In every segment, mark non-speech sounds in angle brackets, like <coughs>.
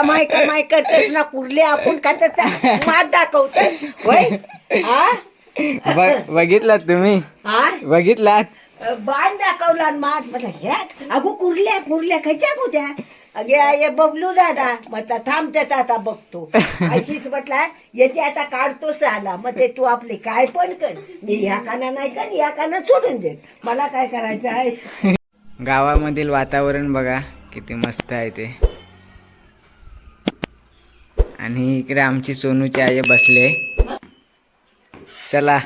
कमाई कमाई करतेस ना कुर्ले आपण का त्याचा मात दाखवतोय. होय? हा ब- बघितलात तुम्ही? हा बघितलात? बाण दाखवला आणि मात म्हटलं ह्या अगो कुर्ल्या कुर्ल्या खयच्या होत्या अगे ये बबलू दादा. म्हटलं थांब त्याचा आता बघतो. <laughs> अशीच म्हटलं येते आता काढतोच आला मग ते तू आपले काय पण कर. मी ह्या काना नाही कर या काना सोडून दे मला काय करायचं आहे? <laughs> गावामधील वातावरण बघा किती मस्त आहे ते. आणि इकडे आमची सोनूची आई बसले चला.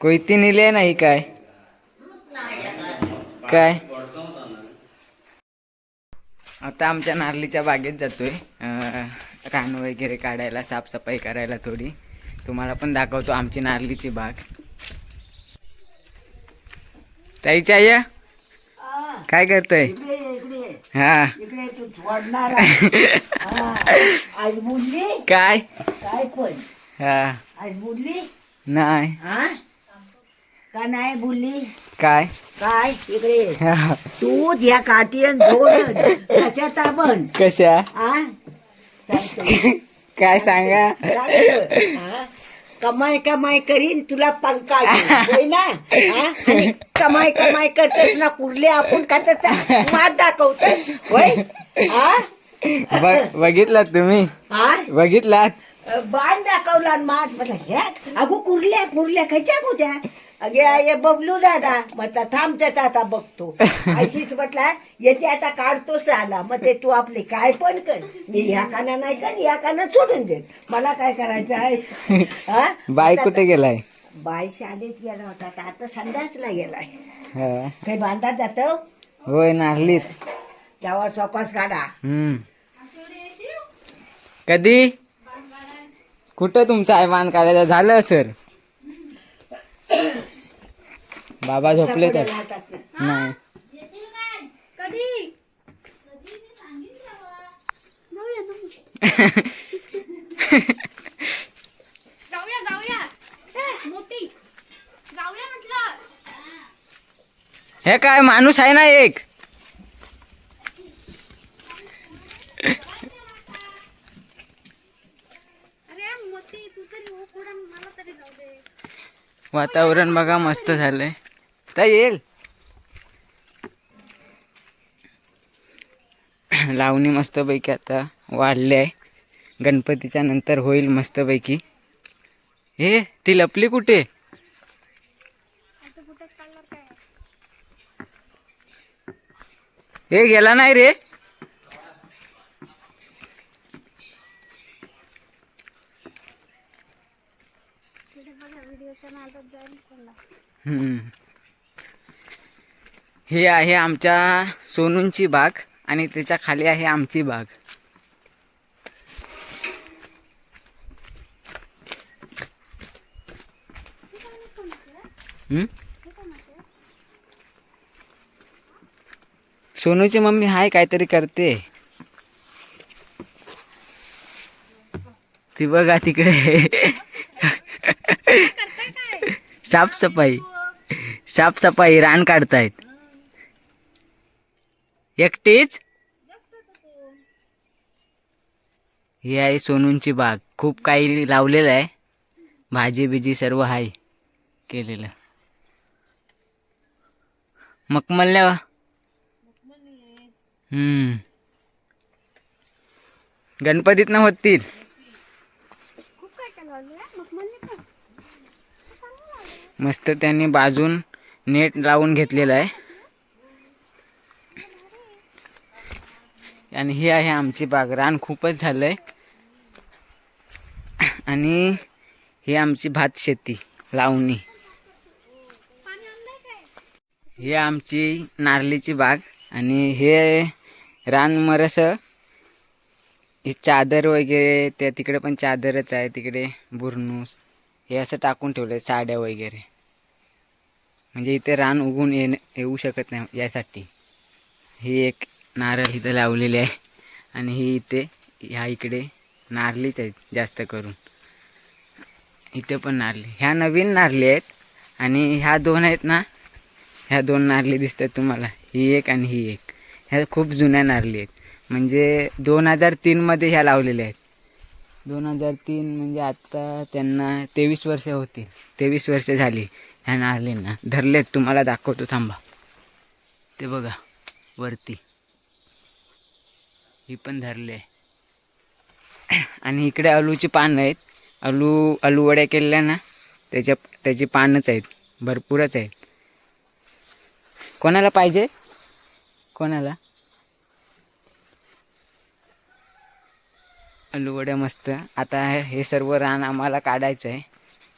कोयती नेली नाही काय? काय? आता आमच्या नारलीच्या बागेत जातोय. अं, रान वगैरे काढायला साफसफाई करायला थोडी. तुम्हाला पण दाखवतो आमची नारलीची बाग. ताईच्या आई काय करतोय. हा. इकडे तू. हा. आज बोलली काय? काय पण. हा. आज बोलली नाही. हा? का नाही बोलली काय? काय? इकडे. हा. तू या काठीयन जोड कशा ताबन? कशा? हा. काय सांगा. हा? कमाई कमाई करीन तुला पंखा. <laughs> होय ना? हा? आणि कमाई करतेस ना कुर्ले आपण का त्याचा मात दाखवतोय होय? हा? ब- बघितलात तुम्ही? हा? बघितलात बाण दाखवला आणि मात म्हटलं ह्या अगो कुर्ल्या कुर्ल्या खयच्या होत्या अगे ये बबलू दादा. म्हटलं थांब त्याचा आता बघतो. <laughs> अशीच म्हटलं येते आता काढतोच आला. मग ते तू आपले काय पण कर. मी ह्या काना नाही कर या काना सोडून दे मला काय करायचं आहे? <laughs> हा? बाय कुठे गेलाय? बाय शाळेत गेला होता. का आता संडासला गेलाय. हा. काही बांधा जात? होय नारलीत तेव्हा चौकस काढा. हम्म. कधी? कुठं तुमचा आयमान काढायचा झालं सर? बाबा झोपले तर. नाही. कधी जाऊया जाऊया. ए, मोठी जाऊया म्हटलं. हे काय माणूस आहे ना एक? अरे मोठी तू तरी पुढं मला तरी जाऊ दे. वातावरण बघा मस्त झालंय. तर येईल <coughs> लावणी मस्तपैकी आता वाढली. आहे गणपतीच्या नंतर होईल मस्तपैकी. हे ती लपली कुठे? हे गेला नाही रे. हम्म. हे आहे आमच्या सोनूंची बाग आणि त्याच्याखाली आहे आमची बाग. हम्म? सोनूची मम्मी हाय काहीतरी करते. ती बघा तिकडे. साफसफाई. साफसफाई रान काढतायत. एकटीच? ही आहे सोनूंची बाग. खूप काही लावलेलं आहे. भाजी बिजी सर्व आहे केलेलं. मखमलने हम्म. गणपतीत ना होतील. मस्त त्यांनी बाजून नेट लावून घेतलेलं आहे. आणि ही आहे आमची बाग रान खूपच झालंय. आणि ही आमची भात शेती लावणी. हे ही आमची नारलीची बाग आणि हे रान मरस. ही चादर वगैरे त्या तिकडे पण चादरच आहे तिकडे बुरनूस. हे असं टाकून ठेवलं आहे साड्या वगैरे. म्हणजे इथे रान उगून येणं येऊ शकत नाही यासाठी. ही एक नारळ इथं लावलेली आहे. आणि ही इथे ह्या इकडे नारलीच आहेत जास्त करून. इथे पण नारली. ह्या नवीन नारली आहेत. आणि ह्या दोन आहेत ना ह्या दोन नारली दिसतात तुम्हाला. ही एक आणि ही एक. ह्या खूप जुन्या नारली आहेत. म्हणजे दोन हजार तीनमध्ये ह्या लावलेल्या आहेत. दोन हजार तीन म्हणजे आत्ता त्यांना तेवीस वर्ष होती. तेवीस वर्ष झाली ह्या नारलींना. धरलेत तुम्हाला दाखवतो थांबा. ते बघा वरती. ही पण धरले <coughs> आणि इकडे अलूची पानं आहेत. अलू वड्या केलेल्या ना त्याच्या त्याची पानंच आहेत. भरपूरच आहेत. कोणाला पाहिजे? कोणाला? अलूवड्या मस्त. आता हे सर्व रान आम्हाला काढायचं आहे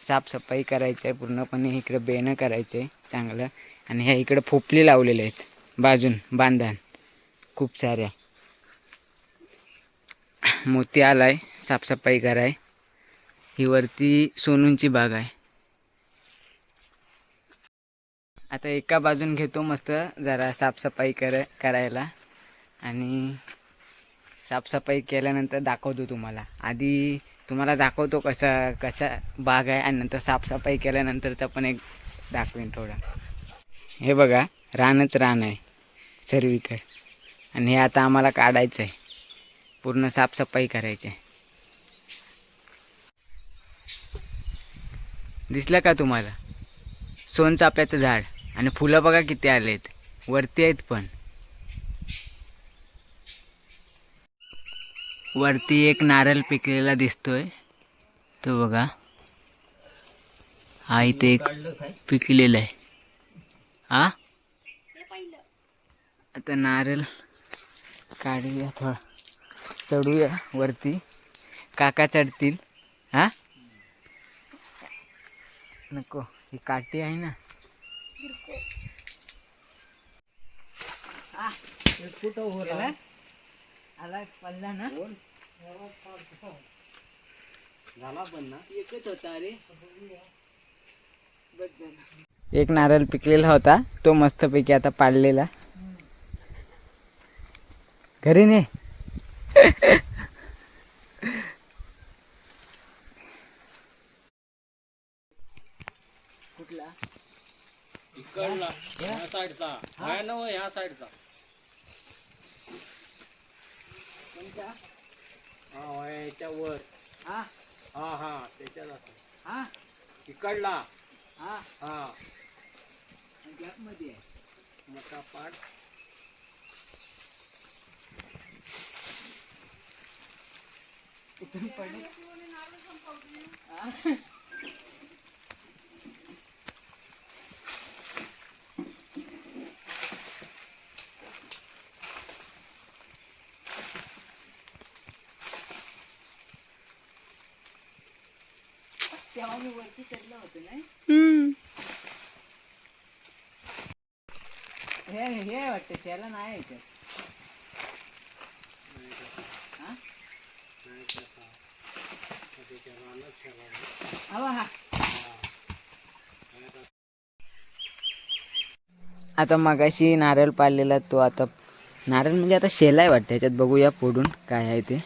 साफसफाई करायचं आहे पूर्णपणे इकडे बेणं करायचं आहे चांगलं. आणि ह्या इकडे फोपली लावलेले आहेत. बाजून बांधान. खूप साऱ्या. मोती आलाय साफसफाई कराय. ही वरती सोनूंची बाग आहे. आता एका बाजून घेतो मस्त जरा साफसफाई कर करायला. आणि साफसफाई केल्यानंतर दाखवतो तुम्हाला. आधी तुम्हाला दाखवतो कसा कसा बाग आहे आणि नंतर साफसफाई केल्यानंतरचा पण एक दाखवेन थोडा. हे बघा रानच रान आहे सर्वीकडे. आणि हे आता आम्हाला काढायचं आहे पूर्ण साफसफाई करायची. दिसलं का तुम्हाला? सोनचाफ्याचं झाड आणि फुलं बघा किती आलेत. वरती आहेत पण. वरती एक नारळ पिकलेला दिसतोय. तो बघा. हा इथे एक पिकलेला आहे. हा? आता नारळ काढूया थोडा. चढूया वरती. काका चढतील. हा? नको ही काठी आहे ना. गेला? आला पडला ना. एकच होता अरे एक नारळ पिकलेला होता. तो मस्तपैकी आता पाडलेला. घरी ने. इकडला ह्या साईडचा. ह्या नव ह्या साईडचा. कोणता हा होय, याच्यावर. हा? हा हा त्याच्यात असं. हा? इकडला. हा? हा. गॅपमध्ये आहे. मोठा पाठ. इथून पडले. तेव्हा मी वरती चढलं होतं नाही हे हे वाटतं शेला नाही याच्यात? हवा हा. आता मगाशी नारळ पाडलेला तो आता नारळ म्हणजे आता शेला आहे वाटतं याच्यात बघूया फोडून काय आहे ते.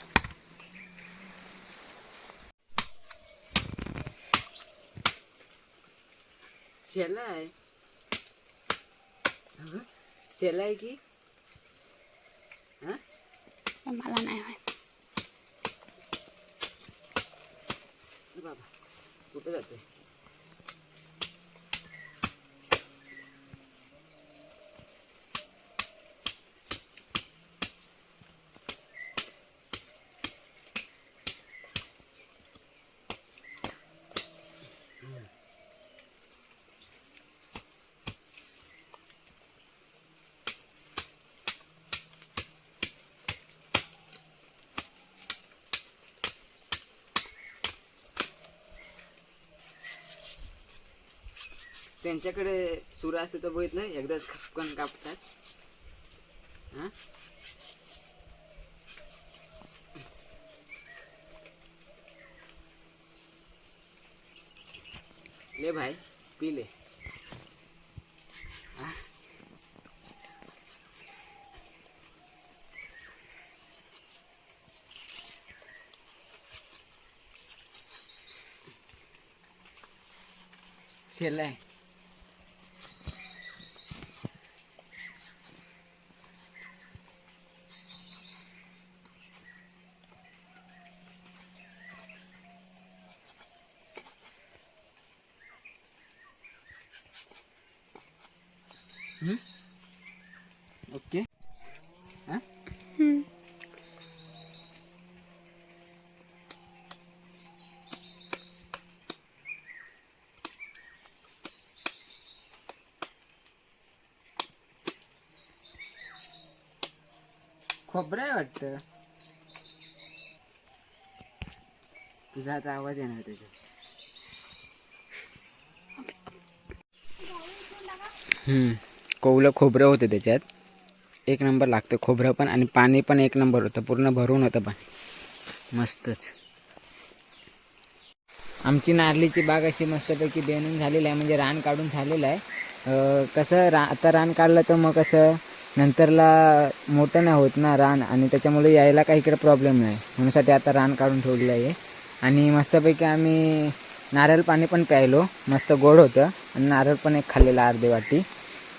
शेला आहे शेला आहे की मला नाही माहीत. बाबा कुठं जाते त्यांच्याकडे सूर असते तर बघितलं एकदाच खपकन कापतात. हा? ले भाई पी ले. हा? शेला आहे ओके हा? खोबरं आहे वाटतं. तुझा आता आवाज येणार त्याच्यात. हम्म, कोवलं खोबरं होतं त्याच्यात. एक नंबर लागतं खोबरं पण आणि पाणी पण एक नंबर होतं पूर्ण भरून होतं पाणी. मस्तच. आमची नारळीची बाग अशी मस्तपैकी बेणून झालेली आहे म्हणजे रान काढून झालेलं आहे. कसं रा आता रान काढलं तर मग कसं नंतरला मोठं नाही होत ना रान आणि त्याच्यामुळे यायला काही इकडे प्रॉब्लेम नाही. म्हणूनसाठी आता रान काढून ठेवलेलं आहे. आणि मस्तपैकी आम्ही नारळ पाणी पण प्यायलो. मस्त गोड होतं. आणि नारळ पण एक खाल्लेला अर्धे वाटी.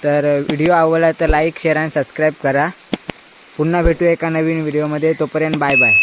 तर व्हिडिओ आवडला तर लाईक शेअर आणि सबस्क्राईब करा. पुन्हा भेटू एका नवीन व्हिडिओमध्ये तोपर्यंत बाय बाय